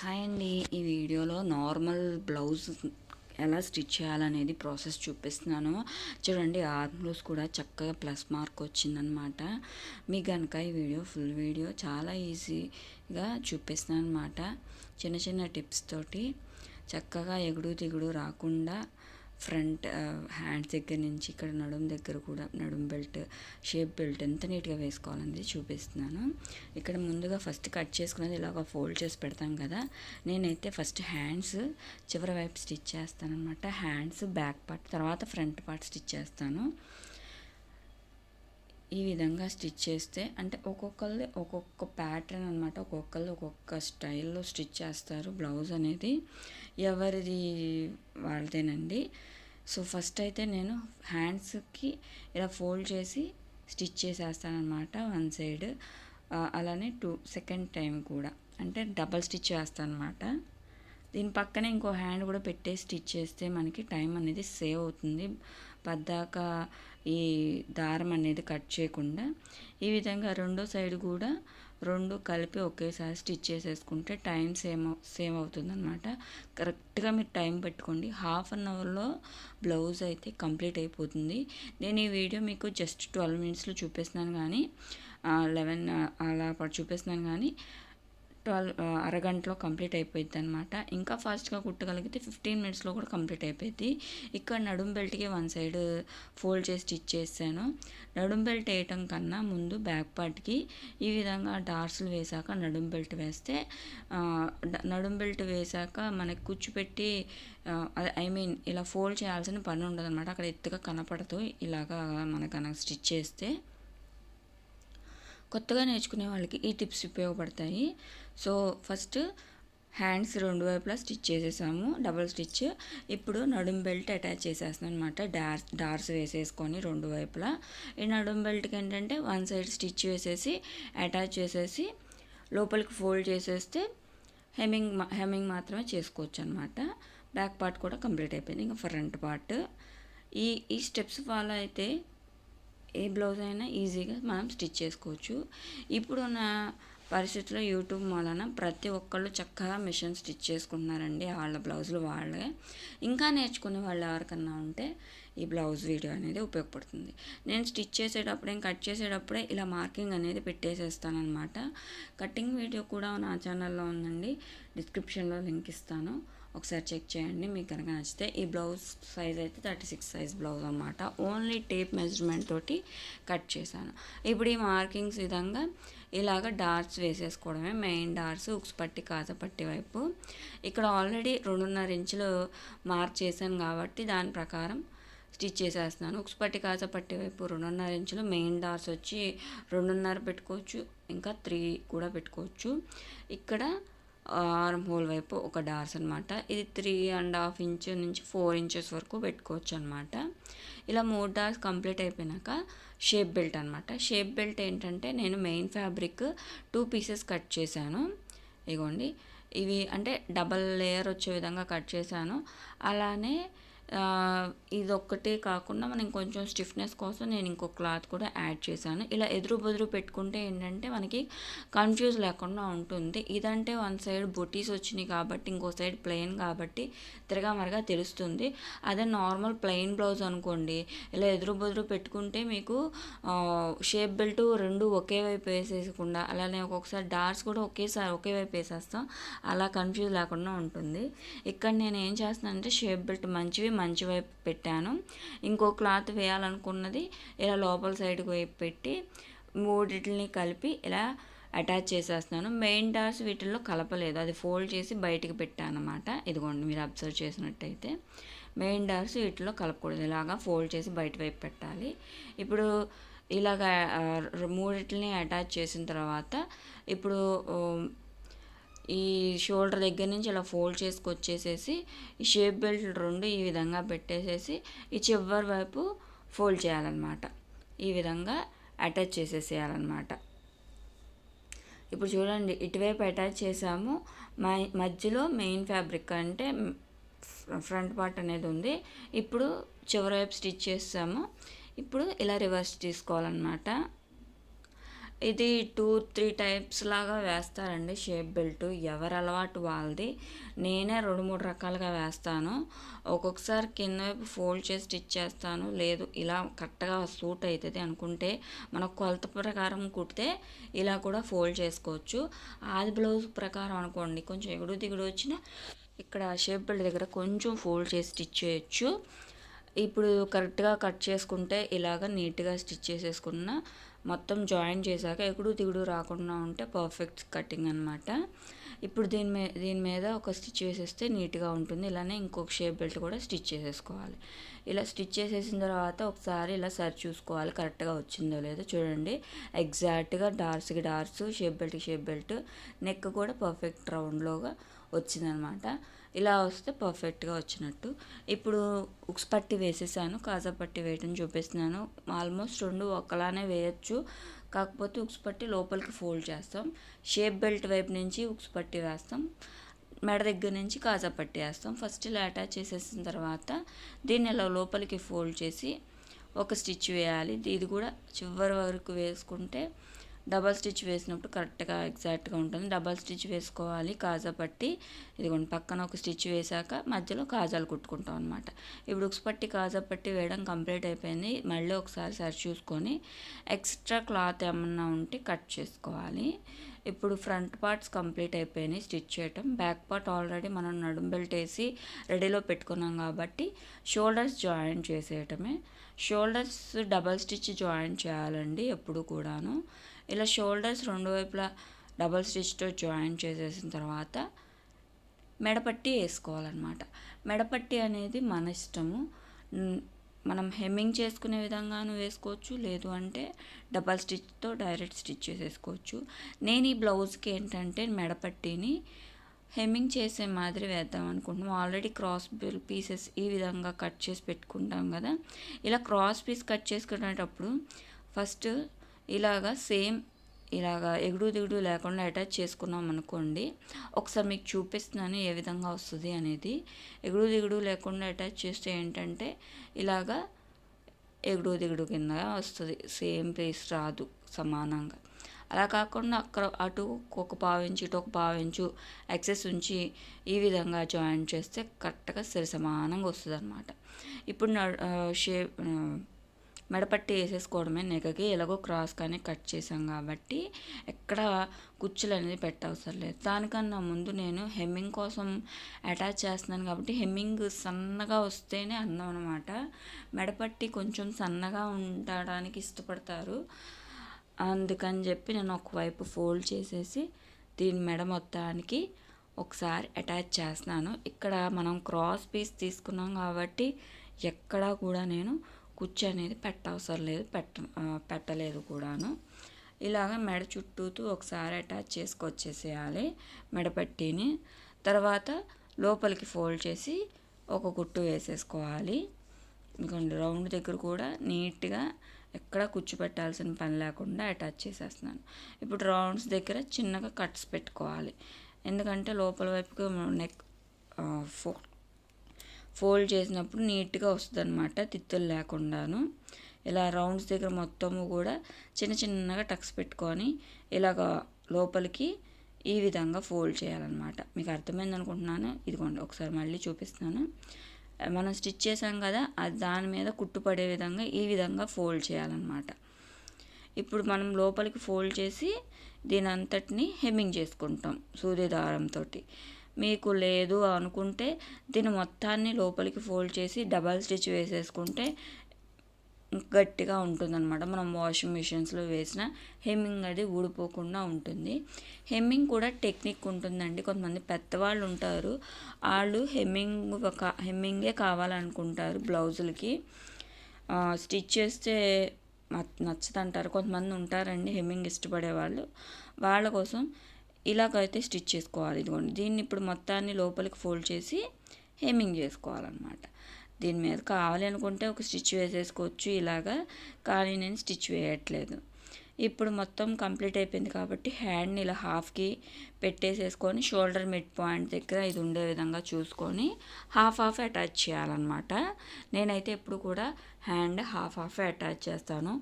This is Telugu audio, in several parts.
హాయ్ అండి ఈ వీడియోలో నార్మల్ బ్లౌజ్ ఎలా స్టిచ్ చేయాలనేది ప్రాసెస్ చూపిస్తున్నాను. చూడండి ఆర్మ్లోస్ కూడా చక్కగా ప్లస్ మార్క్ వచ్చిందనమాట. మీకు కనుక ఈ వీడియో ఫుల్ వీడియో చాలా ఈజీగా చూపిస్తున్నాను అనమాట చిన్న చిన్న టిప్స్ తోటి చక్కగా ఎగుడు దిగుడు రాకుండా ఫ్రంట్ హ్యాండ్స్ దగ్గర నుంచి ఇక్కడ నడుం దగ్గర కూడా నడుం బెల్ట్ షేప్ బెల్ట్ ఎంత నీట్గా వేసుకోవాలనేది చూపిస్తున్నాను. ఇక్కడ ముందుగా ఫస్ట్ కట్ చేసుకునేది ఇలాగ ఫోల్డ్ చేసి పెడతాం కదా. నేనైతే ఫస్ట్ హ్యాండ్స్ చివరి వైపు స్టిచ్ చేస్తాను అనమాట హ్యాండ్స్ బ్యాక్ పార్ట్ తర్వాత ఫ్రంట్ పార్ట్ స్టిచ్ చేస్తాను. ఈ విధంగా స్టిచ్ చేస్తే అంటే ఒక్కొక్కరిది ఒక్కొక్క ప్యాటర్న్ అనమాట ఒక్కొక్కరు ఒక్కొక్క స్టైల్లో స్టిచ్ చేస్తారు బ్లౌజ్ అనేది. ఎవరిది వాళ్ళదేనండి. సో ఫస్ట్ అయితే నేను హ్యాండ్స్కి ఇలా ఫోల్డ్ చేసి స్టిచ్ చేసేస్తానమాట వన్ సైడ్. అలానే టూ సెకండ్ టైం కూడా. అంటే డబల్ స్టిచ్ చేస్తాను అనమాట దీని పక్కనే ఇంకో హ్యాండ్ కూడా పెట్టేసి స్టిచ్ చేస్తే మనకి టైం అనేది సేవ్ అవుతుంది. పద్దాక ఈ దారం అనేది కట్ చేయకుండా ఈ విధంగా రెండో సైడ్ కూడా రెండు కలిపి ఒకేసారి స్టిచ్ చేసేసుకుంటే టైం సేమ్ సేవ్ అవుతుంది అనమాట కరెక్ట్గా మీరు టైం పెట్టుకోండి. హాఫ్ అన్ అవర్లో బ్లౌజ్ అయితే కంప్లీట్ అయిపోతుంది. నేను ఈ వీడియో మీకు జస్ట్ ట్వెల్వ్ మినిట్స్లో చూపిస్తున్నాను కానీ లెవెన్ అలా చూపిస్తున్నాను కానీ ట్వెల్వ్ అరగంటలో కంప్లీట్ అయిపోయింది అనమాట ఇంకా ఫాస్ట్గా కుట్టగలిగితే ఫిఫ్టీన్ మినిట్స్లో కూడా కంప్లీట్ అయిపోయింది ఇక్కడ నడుం బెల్ట్కి వన్ సైడ్ ఫోల్డ్ చేసి స్టిచ్ చేశాను. నడుం బెల్ట్ వేయటం కన్నా ముందు బ్యాక్ పార్ట్కి ఈ విధంగా డార్స్లు వేసాక నడుం బెల్ట్ వేస్తే నడుం బెల్ట్ వేసాక మనకి కూర్చోపెట్టి ఐ మీన్ ఇలా ఫోల్డ్ చేయాల్సిన పని ఉండదు అనమాట అక్కడ ఎత్తుగా కనపడుతూ ఇలాగా మనకు స్టిచ్ చేస్తే. కొత్తగా నేర్చుకునే వాళ్ళకి ఈ టిప్స్ ఉపయోగపడతాయి. సో ఫస్ట్ హ్యాండ్స్ రెండు వైపులా స్టిచ్ చేసేసాము. Double stitch. ఇప్పుడు నడుం బెల్ట్ అటాచ్ చేసేస్తున్నాను అనమాట డార్స్ డార్స్ వేసేసుకొని రెండు వైపులా. ఈ నడుం బెల్ట్కి ఏంటంటే వన్ సైడ్ స్టిచ్ వేసేసి అటాచ్ చేసేసి లోపలికి ఫోల్డ్ చేసేస్తే హెమ్మింగ్ హెమ్మింగ్ మాత్రమే చేసుకోవచ్చు అనమాట బ్యాక్ పార్ట్ కూడా కంప్లీట్ అయిపోయింది. ఇంకా ఫ్రంట్ పార్ట్. ఈ ఈ స్టెప్స్ ఫాలో అయితే ఏ బ్లౌజ్ అయినా ఈజీగా మనం స్టిచ్ చేసుకోవచ్చు. ఇప్పుడున్న పరిస్థితుల్లో యూట్యూబ్ వలన ప్రతి ఒక్కళ్ళు చక్కగా మిషన్ స్టిచ్ చేసుకుంటున్నారండి. వాళ్ళ బ్లౌజులు వాళ్ళే. ఇంకా నేర్చుకునే వాళ్ళు ఎవరికన్నా ఉంటే ఈ బ్లౌజ్ వీడియో అనేది ఉపయోగపడుతుంది. నేను స్టిచ్ చేసేటప్పుడే కట్ చేసేటప్పుడే ఇలా మార్కింగ్ అనేది పెట్టేసేస్తానమాట కటింగ్ వీడియో కూడా నా ఛానల్లో ఉందండి. డిస్క్రిప్షన్లో లింక్ ఇస్తాను. ఒకసారి చెక్ చేయండి మీకు కనుక నచ్చితే. ఈ బ్లౌజ్ సైజ్ అయితే థర్టీ సిక్స్ సైజ్ బ్లౌజ్ అనమాట ఓన్లీ టేప్ మెజర్మెంట్ తోటి కట్ చేశాను. ఇప్పుడు ఈ మార్కింగ్స్ విధంగా ఇలాగ డార్ట్స్ వేసేసుకోవడమే మెయిన్ డార్ట్స్ ఉక్స్ పట్టి కాజపట్టి వైపు. ఇక్కడ ఆల్రెడీ రెండున్నర ఇంచులు మార్క్ చేశాను కాబట్టి దాని ప్రకారం స్టిచ్ చేసేస్తున్నాను. ఉక్స్ పట్టి కాజపట్టి వైపు రెండున్నర ఇంచులు మెయిన్ డార్స్ వచ్చి రెండున్నర పెట్టుకోవచ్చు ఇంకా త్రీ కూడా పెట్టుకోవచ్చు. ఇక్కడ ఆర్మ్ హోల్ వైపు ఒక డార్స్ అనమాట ఇది త్రీ అండ్ హాఫ్ ఇంచ్ నుంచి ఫోర్ ఇంచెస్ వరకు పెట్టుకోవచ్చు అనమాట ఇలా మూడు డార్స్ కంప్లీట్ అయిపోయినాక షేప్ బెల్ట్ అనమాట షేప్ బెల్ట్ ఏంటంటే నేను main fabric two pieces cut చేశాను. ఇగోండి. ఇవి అంటే డబల్ లేయర్ వచ్చే విధంగా కట్ చేశాను. అలానే ఇది ఒక్కటే కాకుండా మనం కొంచెం స్టిఫ్నెస్ కోసం నేను ఇంకో క్లాత్ కూడా యాడ్ చేశాను. ఇలా ఎదురు బెదురు పెట్టుకుంటే ఏంటంటే మనకి కన్ఫ్యూజ్ లేకుండా ఉంటుంది. ఇదంటే వన్ సైడ్ బొటీస్ వచ్చినాయి కాబట్టి ఇంకో సైడ్ ప్లెయిన్ కాబట్టి తిరగమరగా తెలుస్తుంది. అదే నార్మల్ ప్లెయిన్ బ్లౌజ్ అనుకోండి ఇలా ఎదురు బెదురు పెట్టుకుంటే మీకు షేప్ బెల్ట్ రెండు ఒకే వైపు వేసేయకుండా అలానే ఒక్కొక్కసారి డార్స్ కూడా ఒకేసారి ఒకే వైపు వేసేస్తాం. అలా కన్ఫ్యూజ్ లేకుండా ఉంటుంది. ఇక్కడ నేను ఏం చేస్తున్నానంటే షేప్ బెల్ట్ మంచివి మంచి వైపు పెట్టాను. ఇంకో క్లాత్ వేయాలనుకున్నది ఇలా లోపల సైడ్కి వైపు పెట్టి మూడిటిని కలిపి ఇలా అటాచ్ చేసేస్తున్నాను. మెయిన్ డార్స్ వీటిల్లో కలపలేదు. అది ఫోల్డ్ చేసి బయటికి పెట్టాను అనమాట ఇదిగోండి మీరు అబ్జర్వ్ చేసినట్టయితే మెయిన్ డార్స్ వీటిలో కలపకూడదు. ఇలాగా ఫోల్డ్ చేసి బయట వైపు పెట్టాలి. ఇప్పుడు ఇలాగ మూడిటిని అటాచ్ చేసిన తర్వాత ఇప్పుడు ఈ షోల్డర్ దగ్గర నుంచి ఇలా ఫోల్డ్ చేసుకొచ్చేసేసి ఈ షేప్ బెల్ట్ రెండు ఈ విధంగా పెట్టేసేసి ఈ చివరి వైపు ఫోల్డ్ చేయాలన్నమాట. ఈ విధంగా అటాచ్ చేసేసేయాలన్నమాట. ఇప్పుడు చూడండి ఇటువైపు అటాచ్ చేసాము. మధ్యలో మెయిన్ ఫ్యాబ్రిక్ అంటే ఫ్రంట్ పార్ట్ అనేది ఉంది. ఇప్పుడు చివరి వైపు స్టిచ్ చేస్తాము ఇప్పుడు ఇలా రివర్స్ తీసుకోవాలన్నమాట. ఇది టూ త్రీ టైప్స్ లాగా వేస్తారండి షేప్ బెల్ట్. ఎవరి అలవాటు వాళ్ళది. నేనే రెండు మూడు రకాలుగా వేస్తాను. ఒక్కొక్కసారి కింద వైపు ఫోల్డ్ చేసి స్టిచ్ చేస్తాను. లేదు ఇలా కరెక్ట్గా సూట్ అవుతుంది అనుకుంటే మన కొలత ప్రకారం కుడితే ఇలా కూడా ఫోల్డ్ చేసుకోవచ్చు. ఆది బ్లౌజ్ ప్రకారం అనుకోండి కొంచెం ఎగుడు దిగుడు వచ్చిన ఇక్కడ షేప్ బెల్ట్ దగ్గర కొంచెం ఫోల్డ్ చేసి స్టిచ్ చేయొచ్చు. ఇప్పుడు కరెక్ట్గా కట్ చేసుకుంటే ఇలాగ నీట్గా స్టిచ్ చేసేసుకున్న మొత్తం జాయిన్ చేశాక ఎగుడు దిగుడు రాకుండా ఉంటే పర్ఫెక్ట్ కటింగ్ అనమాట ఇప్పుడు దీని మీద దీని మీద ఒక స్టిచ్ వేసేస్తే నీట్గా ఉంటుంది. ఇలానే ఇంకొక షేప్ బెల్ట్ కూడా స్టిచ్ చేసేసుకోవాలి. ఇలా స్టిచ్ చేసేసిన తర్వాత ఒకసారి ఇలా సరి చూసుకోవాలి. కరెక్ట్గా వచ్చిందో లేదో చూడండి. ఎగ్జాక్ట్గా డార్స్కి డార్స్ షేప్ బెల్ట్కి షేప్ బెల్ట్ నెక్ కూడా పర్ఫెక్ట్ రౌండ్లోగా వచ్చిందనమాట ఇలా వస్తే పర్ఫెక్ట్గా వచ్చినట్టు. ఇప్పుడు ఉక్స్ పట్టి వేసేసాను కాజా పట్టి వేయటం చూపిస్తున్నాను. ఆల్మోస్ట్ రెండు ఒకలానే వేయచ్చు. కాకపోతే ఉక్స్ పట్టి లోపలికి ఫోల్డ్ చేస్తాం. షేప్ బెల్ట్ వైపు నుంచి ఉక్స్ పట్టి వేస్తాం. మెడ దగ్గర నుంచి కాజా పట్టి వేస్తాం. ఫస్ట్ ఇలా అటాచ్ చేసేసిన తర్వాత దీన్ని ఇలా లోపలికి ఫోల్డ్ చేసి ఒక స్టిచ్ వేయాలి. ఇది కూడా చివరి వరకు వేసుకుంటే డబల్ స్టిచ్ వేసినప్పుడు కరెక్ట్గా ఎగ్జాక్ట్గా ఉంటుంది. డబల్ స్టిచ్ వేసుకోవాలి. కాజా పట్టి ఇదిగోండి పక్కన ఒక స్టిచ్ వేసాక మధ్యలో కాజాలు కుట్టుకుంటాం అనమాట ఇప్పుడు ఉక్స్ పట్టి కాజా పట్టి వేయడం కంప్లీట్ అయిపోయింది. మళ్ళీ ఒకసారి సరి చూసుకొని ఎక్స్ట్రా క్లాత్ ఏమన్నా ఉంటే కట్ చేసుకోవాలి. ఇప్పుడు ఫ్రంట్ పార్ట్స్ కంప్లీట్ అయిపోయినాయి స్టిచ్ చేయటం. బ్యాక్ పార్ట్ ఆల్రెడీ మనం నడుం బెల్ట్ వేసి రెడీలో పెట్టుకున్నాం కాబట్టి షోల్డర్స్ జాయిన్ చేసేయటమే. షోల్డర్స్ డబల్ స్టిచ్ జాయిన్ చేయాలండి ఎప్పుడు కూడాను. ఇలా షోల్డర్స్ రెండు వైపులా డబల్ స్టిచ్తో జాయిన్ చేసేసిన తర్వాత మెడపట్టి వేసుకోవాలన్నమాట. మెడపట్టి అనేది మన ఇష్టము. మనం హెమ్మింగ్ చేసుకునే విధంగాను వేసుకోవచ్చు. లేదు అంటే డబల్ స్టిచ్తో డైరెక్ట్ స్టిచ్ చేసేసుకోవచ్చు. నేను ఈ బ్లౌజ్కి ఏంటంటే మెడపట్టిని హెమ్మింగ్ చేసే మాదిరి వేద్దాం అనుకుంటున్నాం. ఆల్రెడీ క్రాస్ బిల్ పీసెస్ ఈ విధంగా కట్ చేసి పెట్టుకుంటాం కదా. ఇలా క్రాస్ పీస్ కట్ చేసుకునేటప్పుడు ఫస్ట్ ఇలాగా సేమ్ ఇలాగా ఎగుడు దిగుడు లేకుండా అటాచ్ చేసుకున్నాం అనుకోండి ఒకసారి మీకు చూపిస్తున్నాను ఏ విధంగా వస్తుంది అనేది. ఎగుడు దిగుడు లేకుండా అటాచ్ చేస్తే ఏంటంటే ఇలాగా ఎగుడు దిగుడు కింద వస్తుంది సేమ్ ప్లేస్ రాదు సమానంగా. అలా కాకుండా అక్కడ అటు ఒక పావించు ఇటు ఒక పావించు ఎక్సెస్ ఉంచి ఈ విధంగా జాయిన్ చేస్తే కరెక్ట్గా సరి సమానంగా వస్తుంది అనమాట ఇప్పుడు షేప్ మెడపట్టి వేసేసుకోవడమే నెగకి. ఎలాగో క్రాస్ కానీ కట్ చేసాం కాబట్టి ఎక్కడ కుచ్చులు అనేది పెట్టవసరం లేదు. దానికన్నా ముందు నేను హెమ్మింగ్ కోసం అటాచ్ చేస్తున్నాను కాబట్టి హెమ్మింగ్ సన్నగా వస్తేనే అందం అనమాట మెడపట్టి కొంచెం సన్నగా ఉండడానికి ఇష్టపడతారు. అందుకని చెప్పి నేను ఒకవైపు ఫోల్డ్ చేసేసి దీని మెడ మొత్తానికి ఒకసారి అటాచ్ చేస్తున్నాను. ఇక్కడ మనం క్రాస్ పీస్ తీసుకున్నాం కాబట్టి ఎక్కడా కూడా నేను కుచ్చు అనేది పెట్టవసరం లేదు పెట్ట పెట్టలేదు కూడాను. ఇలాగ మెడ చుట్టూతూ ఒకసారి అటాచ్ చేసుకొచ్చేసేయాలి మెడపట్టిని తర్వాత లోపలికి ఫోల్డ్ చేసి ఒక కుట్టు వేసేసుకోవాలి. ఇంకొండి రౌండ్ దగ్గర కూడా నీట్గా ఎక్కడ కుచ్చు పెట్టాల్సిన పని లేకుండా అటాచ్ చేసేస్తున్నాను. ఇప్పుడు రౌండ్స్ దగ్గర చిన్నగా కట్స్ పెట్టుకోవాలి. ఎందుకంటే లోపల వైపుకి నెక్ ఫో ఫోల్డ్ చేసినప్పుడు నీట్గా వస్తుంది అనమాట తిత్తులు లేకుండాను. ఇలా రౌండ్స్ దగ్గర మొత్తము కూడా చిన్న చిన్నగా టక్స్ పెట్టుకొని ఇలాగ లోపలికి ఈ విధంగా ఫోల్డ్ చేయాలన్నమాట. మీకు అర్థమైంది అనుకుంటున్నాను? ఇదిగోండి ఒకసారి మళ్ళీ చూపిస్తున్నాను. మనం స్టిచ్ చేసాం కదా అది దాని మీద కుట్టుపడే విధంగా ఈ విధంగా ఫోల్డ్ చేయాలన్నమాట. ఇప్పుడు మనం లోపలికి ఫోల్డ్ చేసి దీని అంతటిని హెమ్మింగ్ చేసుకుంటాం సూది దారంతో మీకు లేదు అనుకుంటే దీని మొత్తాన్ని లోపలికి ఫోల్డ్ చేసి డబల్ స్టిచ్ వేసేసుకుంటే గట్టిగా ఉంటుందన్నమాట. మనం వాషింగ్ మిషన్స్లో వేసిన హెమ్మింగ్ అది ఊడిపోకుండా ఉంటుంది. హెమ్మింగ్ కూడా టెక్నిక్ ఉంటుందండి. కొంతమంది పెద్దవాళ్ళు ఉంటారు. వాళ్ళు హెమ్మింగ్ ఒక హెమ్మింగే కావాలనుకుంటారు బ్లౌజులకి. స్టిచ్ చేస్తే నచ్చదంటారు. కొంతమంది ఉంటారండి హెమ్మింగ్ ఇష్టపడే వాళ్ళు వాళ్ళ కోసం ఇలాగైతే స్టిచ్ చేసుకోవాలి. ఇదిగోండి. దీన్ని ఇప్పుడు మొత్తాన్ని లోపలికి ఫోల్డ్ చేసి హెమ్మింగ్ చేసుకోవాలన్నమాట. దీని మీద కావాలి అనుకుంటే ఒక స్టిచ్ వేసేసుకోవచ్చు. ఇలాగా కానీ నేను స్టిచ్ వేయట్లేదు. ఇప్పుడు మొత్తం కంప్లీట్ అయిపోయింది కాబట్టి హ్యాండ్ని ఇలా హాఫ్కి పెట్టేసేసుకొని షోల్డర్ మిడ్ పాయింట్ దగ్గర ఇది ఉండే విధంగా చూసుకొని హాఫ్ హాఫ్ అటాచ్ చేయాలన్నమాట. నేనైతే ఎప్పుడు కూడా హ్యాండ్ హాఫ్ హాఫ్ అటాచ్ చేస్తాను.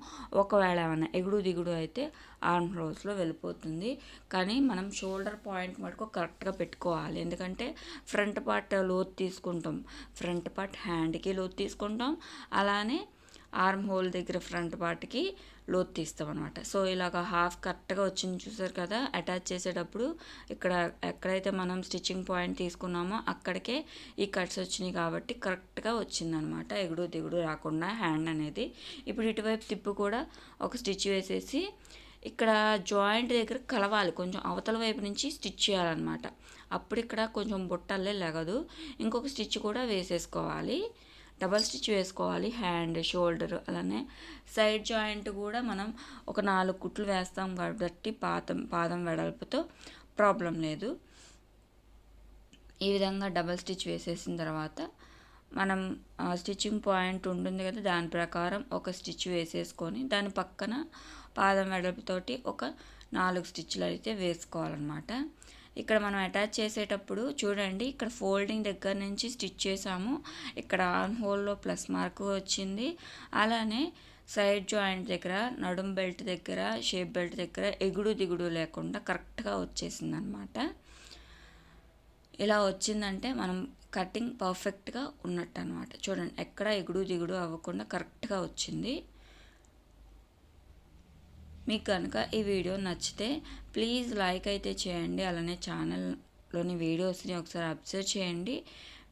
ఒకవేళ ఏమైనా ఎగుడు దిగుడు అయితే ఆర్మ్ హోల్స్లో వెళ్ళిపోతుంది. కానీ మనం షోల్డర్ పాయింట్ మటుకు కరెక్ట్గా పెట్టుకోవాలి. ఎందుకంటే ఫ్రంట్ పార్ట్ లోతు తీసుకుంటాం. ఫ్రంట్ పార్ట్ హ్యాండ్కి లోతు తీసుకుంటాం. అలానే ఆర్మ్ హోల్ దగ్గర ఫ్రంట్ పార్ట్కి లోతు తీస్తాం అనమాట సో ఇలాగ హాఫ్ కరెక్ట్గా వచ్చింది చూసారు కదా అటాచ్ చేసేటప్పుడు ఇక్కడ ఎక్కడైతే మనం స్టిచ్చింగ్ పాయింట్ తీసుకున్నామో అక్కడికే ఈ కట్స్ వచ్చినాయి కాబట్టి కరెక్ట్గా వచ్చిందనమాట ఎగుడు దిగుడు రాకుండా హ్యాండ్ అనేది. ఇప్పుడు ఇటువైపు తిప్పు కూడా ఒక స్టిచ్ వేసేసి ఇక్కడ జాయింట్ దగ్గర కలవాలి. కొంచెం అవతల వైపు నుంచి స్టిచ్ చేయాలన్నమాట. అప్పుడు ఇక్కడ కొంచెం బుట్టల్లే లెగదు. ఇంకొక స్టిచ్ కూడా వేసేసుకోవాలి. డబల్ స్టిచ్ వేసుకోవాలి హ్యాండ్ షోల్డర్ అలానే. సైడ్ జాయింట్ కూడా మనం ఒక నాలుగు కుట్లు వేస్తాం కాబట్టి పాదం పాదం వెడల్పుతో ప్రాబ్లం లేదు. ఈ విధంగా డబల్ స్టిచ్ వేసేసిన తర్వాత మనం స్టిచ్చింగ్ పాయింట్ ఉంటుంది కదా దాని ప్రకారం ఒక స్టిచ్ వేసేసుకొని దాని పక్కన పాదం వెడల్పుతోటి ఒక నాలుగు స్టిచ్లు అయితే వేసుకోవాలన్నమాట. ఇక్కడ మనం అటాచ్ చేసేటప్పుడు చూడండి ఇక్కడ ఫోల్డింగ్ దగ్గర నుంచి స్టిచ్ చేసాము. ఇక్కడ ఆన్ హోల్లో ప్లస్ మార్క్ వచ్చింది. అలానే సైడ్ జాయింట్ దగ్గర నడుం బెల్ట్ దగ్గర షేప్ బెల్ట్ దగ్గర ఎగుడు దిగుడు లేకుండా కరెక్ట్గా వచ్చేసింది అనమాట ఇలా వచ్చిందంటే మనం కటింగ్ పర్ఫెక్ట్గా ఉన్నట్టు అనమాట చూడండి ఎక్కడ ఎగుడు దిగుడు అవ్వకుండా కరెక్ట్గా వచ్చింది. మీకు కనుక ఈ వీడియో నచ్చితే ప్లీజ్ లైక్ అయితే చేయండి. అలానే ఛానల్లోని వీడియోస్ని ఒకసారి అబ్జర్వ్ చేయండి.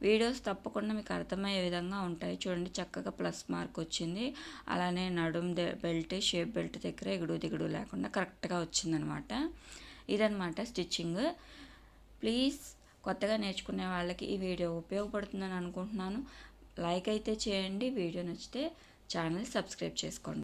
వీడియోస్ తప్పకుండా మీకు అర్థమయ్యే విధంగా ఉంటాయి. చూడండి చక్కగా ప్లస్ మార్క్ వచ్చింది. అలానే నడుం బెల్ట్ షేప్ బెల్ట్ దగ్గర ఎగుడు దిగుడు లేకుండా కరెక్ట్గా వచ్చిందనమాట. ఇదనమాట స్టిచ్చింగ్. ప్లీజ్ కొత్తగా నేర్చుకునే వాళ్ళకి ఈ వీడియో ఉపయోగపడుతుందని అనుకుంటున్నాను. లైక్ అయితే చేయండి. వీడియో నచ్చితే ఛానల్ సబ్స్క్రైబ్ చేసుకోండి.